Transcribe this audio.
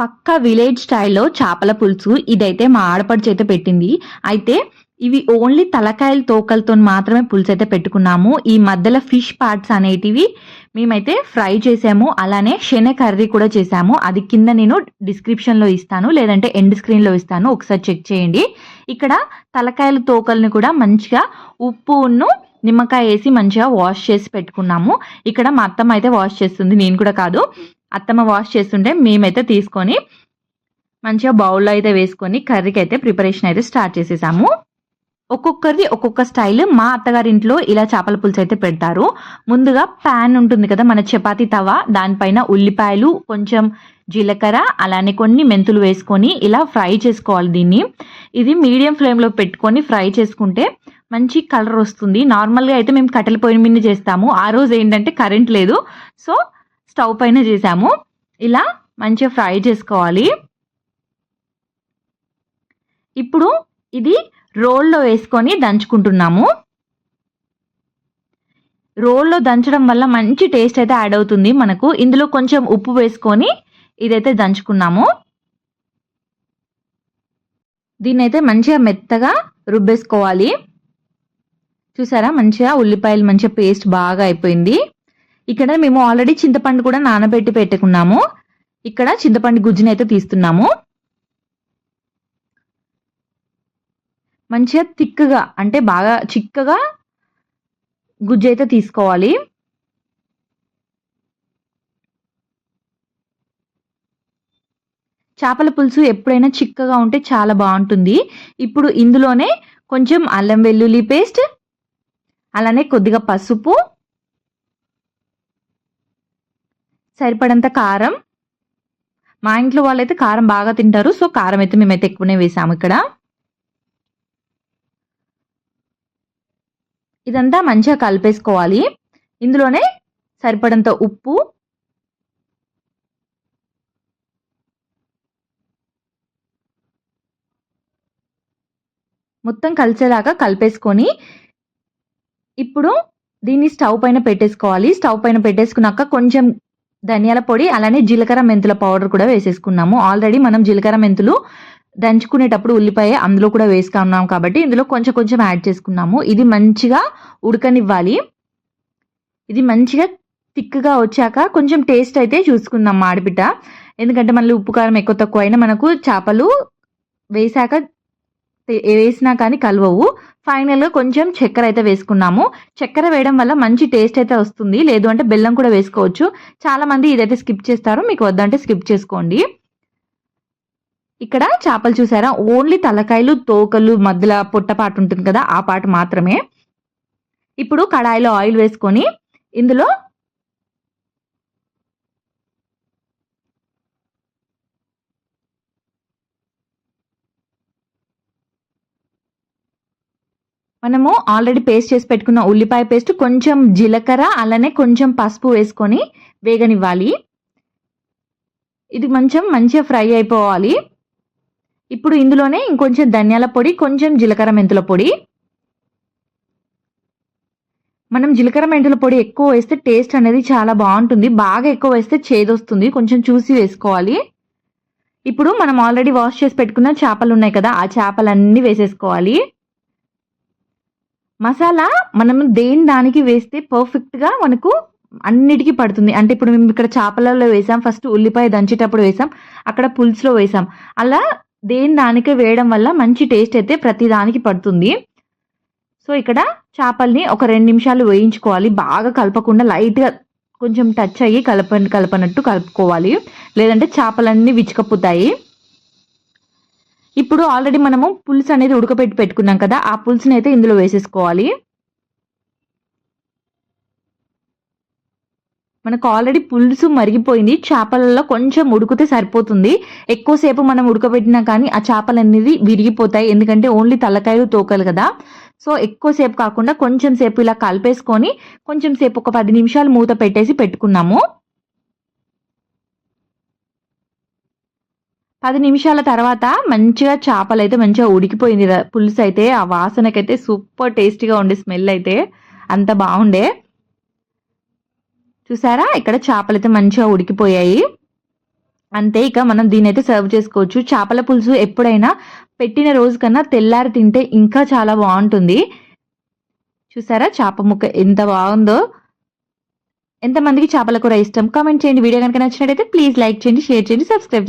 పక్క విలేజ్ స్టైల్లో చేపల పులుసు ఇదైతే మా ఆడపడుచు అయితే పెట్టింది. అయితే ఇవి ఓన్లీ తలకాయల తోకలతో మాత్రమే పులుసు అయితే పెట్టుకున్నాము. ఈ మధ్యలో ఫిష్ పార్ట్స్ అనేటివి మేమైతే ఫ్రై చేసాము. అలానే శనగ కర్రీ కూడా చేసాము. అది కింద నేను డిస్క్రిప్షన్లో ఇస్తాను. లేదంటే ఎండ్ స్క్రీన్లో ఇస్తాను. ఒకసారి చెక్ చేయండి. ఇక్కడ తలకాయల తోకల్ని కూడా మంచిగా ఉప్పును నిమ్మకాయ వేసి మంచిగా వాష్ చేసి పెట్టుకున్నాము. ఇక్కడ మా అత్తమ్మ అయితే వాష్ చేస్తుంది. నేను కూడా కాదు. అత్తమ్మ వాష్ చేస్తుంటే మేమైతే తీసుకొని మంచిగా బౌల్లో అయితే వేసుకొని కర్రీకి అయితే ప్రిపరేషన్ అయితే స్టార్ట్ చేసేసాము. ఒక్కొక్కరిది ఒక్కొక్క స్టైల్ మా అత్తగారి ఇంట్లో ఇలా చేపల పులుసు అయితే పెడతారు. ముందుగా ప్యాన్ ఉంటుంది కదా మన చపాతి తవ దానిపైన ఉల్లిపాయలు కొంచెం జీలకర్ర అలానే కొన్ని మెంతులు వేసుకొని ఇలా ఫ్రై చేసుకోవాలి దీన్ని. ఇది మీడియం ఫ్లేమ్లో పెట్టుకొని ఫ్రై చేసుకుంటే మంచి కలర్ వస్తుంది. నార్మల్గా అయితే మేము కట్టెల పొయ్యి మీద చేస్తాము. ఆ రోజు ఏంటంటే కరెంట్ లేదు. సో స్టవ్ పైన చేసాము. ఇలా మంచిగా ఫ్రై చేసుకోవాలి. ఇప్పుడు ఇది రోల్లో వేసుకొని దంచుకుంటున్నాము. రోల్లో దంచడం వల్ల మంచి టేస్ట్ అయితే యాడ్ అవుతుంది మనకు. ఇందులో కొంచెం ఉప్పు వేసుకొని ఇదైతే దంచుకున్నాము. దీన్ని అయితే మంచిగా మెత్తగా రుబ్బేసుకోవాలి. చూసారా? మంచిగా ఉల్లిపాయలు మంచిగా పేస్ట్ బాగా అయిపోయింది. ఇక్కడ మేము ఆల్రెడీ చింతపండు కూడా నానబెట్టి పెట్టుకున్నాము. ఇక్కడ చింతపండు గుజ్జుని అయితే తీస్తున్నాము. మంచిగా థిక్గా అంటే బాగా చిక్కగా గుజ్జు అయితే తీసుకోవాలి. చేపల పులుసు ఎప్పుడైనా చిక్కగా ఉంటే చాలా బాగుంటుంది. ఇప్పుడు ఇందులోనే కొంచెం అల్లం వెల్లుల్లి పేస్ట్ అలానే కొద్దిగా పసుపు సరిపడంత కారం. మా ఇంట్లో వాళ్ళైతే కారం బాగా తింటారు. సో కారం అయితే మేమైతే ఎక్కువనే వేసాము ఇక్కడ. ఇదంతా మంచిగా కలిపేసుకోవాలి. ఇందులోనే సరిపడంత ఉప్పు. మొత్తం కలిసేలాగా కలిపేసుకొని ఇప్పుడు దీన్ని స్టవ్ పైన పెట్టేసుకోవాలి. స్టవ్ పైన పెట్టేసుకున్నాక కొంచెం ధనియాల పొడి అలానే జీలకర్ర మెంతుల పౌడర్ కూడా వేసేసుకున్నాము. ఆల్రెడీ మనం జీలకర్ర మెంతులు దంచుకునేటప్పుడు ఉల్లిపాయ అందులో కూడా వేసుకున్నాం కాబట్టి ఇందులో కొంచెం కొంచెం యాడ్ చేసుకున్నాము. ఇది మంచిగా ఉడకనివ్వాలి. ఇది మంచిగా థిక్గా వచ్చాక కొంచెం టేస్ట్ అయితే చూసుకుందాం మాడిపిట్ట. ఎందుకంటే మళ్ళీ ఉప్పు కారం ఎక్కువ తక్కువ అయినా మనకు చేపలు వేసాక వేసినా కానీ కలవవు. ఫైనల్గా కొంచెం చక్కెర అయితే వేసుకున్నాము. చక్కెర వేయడం వల్ల మంచి టేస్ట్ అయితే వస్తుంది. లేదు అంటే బెల్లం కూడా వేసుకోవచ్చు. చాలా మంది ఇదైతే స్కిప్ చేస్తారు. మీకు వద్దంటే స్కిప్ చేసుకోండి. ఇక్కడ చేపలు చూసారా? ఓన్లీ తలకాయలు తోకలు మధ్యలో పొట్టపాటు ఉంటుంది కదా ఆ పాట మాత్రమే. ఇప్పుడు కడాయిలో ఆయిల్ వేసుకొని ఇందులో మనము ఆల్రెడీ పేస్ట్ చేసి పెట్టుకున్న ఉల్లిపాయ పేస్ట్ కొంచెం జీలకర్ర అలానే కొంచెం పసుపు వేసుకొని వేగనివ్వాలి. ఇది కొంచెం మంచిగా ఫ్రై అయిపోవాలి. ఇప్పుడు ఇందులోనే ఇంకొంచెం ధనియాల పొడి కొంచెం జీలకర్ర మెంతుల పొడి. మనం జీలకర్ర మెంతుల పొడి ఎక్కువ వేస్తే టేస్ట్ అనేది చాలా బాగుంటుంది. బాగా ఎక్కువ వేస్తే చేదొస్తుంది కొంచెం చూసి వేసుకోవాలి. ఇప్పుడు మనం ఆల్రెడీ వాష్ చేసి పెట్టుకున్న చేపలు ఉన్నాయి కదా ఆ చేపలన్నీ వేసేసుకోవాలి. మసాలా మనం దేని దానికి వేస్తే పర్ఫెక్ట్గా మనకు అన్నిటికీ పడుతుంది. అంటే ఇప్పుడు మేము ఇక్కడ చేపలలో వేసాం ఫస్ట్ ఉల్లిపాయ దంచేటప్పుడు వేసాం అక్కడ పులుసులో వేసాం. అలా దేని దానికే వేయడం వల్ల మంచి టేస్ట్ అయితే ప్రతి దానికి పడుతుంది. సో ఇక్కడ చేపల్ని ఒక రెండు నిమిషాలు వేయించుకోవాలి. బాగా కలపకుండా లైట్గా కొంచెం టచ్ అయ్యి కలప కలపనట్టు కలుపుకోవాలి. లేదంటే చేపలన్నీ విచ్చుకపోతాయి. ఇప్పుడు ఆల్రెడీ మనము పులుసు అనేది ఉడకపెట్టి పెట్టుకున్నాం కదా ఆ పులుసుని అయితే ఇందులో వేసేసుకోవాలి. మనకు ఆల్రెడీ పులుసు మరిగిపోయింది చేపలలో కొంచెం ఉడికితే సరిపోతుంది. ఎక్కువసేపు మనం ఉడకబెట్టినా కానీ ఆ చేపలు అనేది విరిగిపోతాయి ఎందుకంటే ఓన్లీ తలకాయలు తోకలు కదా. సో ఎక్కువసేపు కాకుండా కొంచెం సేపు ఇలా కలిపేసుకొని కొంచెం సేపు ఒక పది నిమిషాలు మూత పెట్టేసి పెట్టుకున్నాము. పది నిమిషాల తర్వాత మంచిగా చేపలు అయితే మంచిగా ఉడికిపోయింది. పులుసు అయితే ఆ వాసనకైతే సూపర్ టేస్టీగా ఉండే స్మెల్ అయితే అంత బాగుండే. చూసారా? ఇక్కడ చేపలు అయితే మంచిగా ఉడికిపోయాయి. అంతే ఇక మనం దీని అయితే సర్వ్ చేసుకోవచ్చు. చేపల పులుసు ఎప్పుడైనా పెట్టిన రోజు కన్నా తెల్లారి తింటే ఇంకా చాలా బాగుంటుంది. చూసారా? చేప ముక్క ఎంత బాగుందో. ఎంతమందికి చేపల కూర ఇష్టం? కామెంట్ చేయండి. వీడియో కనుక నచ్చినట్టయితే ప్లీజ్ లైక్ చేయండి షేర్ చేయండి సబ్స్క్రైబ్